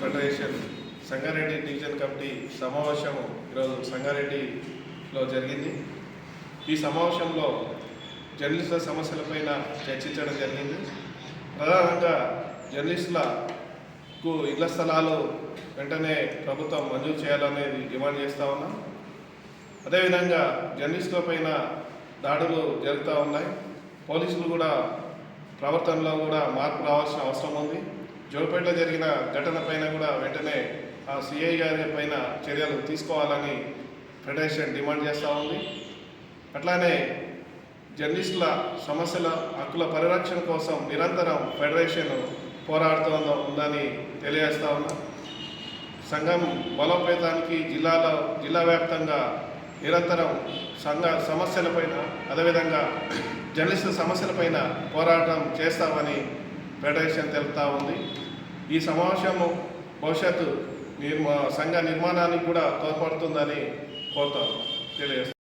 Federation Sangareddy division committee సమావేశం ఈరోజు సంగారెడ్డిలో జరిగింది. ఈ సమావేశంలో జర్నలిస్టుల సమస్యలపైన చర్చించడం జరిగింది. ప్రధానంగా జర్నలిస్టులకు ఇళ్ళ స్థలాలు వెంటనే ప్రభుత్వం మంజూరు చేయాలనేది డిమాండ్ చేస్తూ ఉన్నాం. అదేవిధంగా జర్నలిస్టుల పైన దాడులు జరుగుతూ ఉన్నాయి. పోలీసులు కూడా ప్రవర్తనలో కూడా మార్పు రావాల్సిన అవసరం ఉంది. జోపేటలో జరిగిన ఘటన పైన కూడా వెంటనే ఆ సిఐ గారి పైన చర్యలు తీసుకోవాలని ఫెడరేషన్ డిమాండ్ చేస్తూ ఉంది. అట్లానే జర్నలిస్టుల సమస్యల హక్కుల పరిరక్షణ కోసం నిరంతరం ఫెడరేషన్ పోరాడుతూ ఉందని తెలియజేస్తా ఉన్నాం. సంఘం బలోపేతానికి జిల్లాలో జిల్లా వ్యాప్తంగా నిరంతరం సంఘ సమస్యలపైన అదేవిధంగా జర్నలిస్టుల సమస్యలపైన పోరాటం చేస్తామని ఫెడరేషన్ తెలుపుతా ఉంది. ఈ సమావేశము భవిష్యత్తు నిర్మా సంఘ నిర్మాణానికి కూడా తోడ్పడుతుందని కోరుతాం తెలియజేస్తాం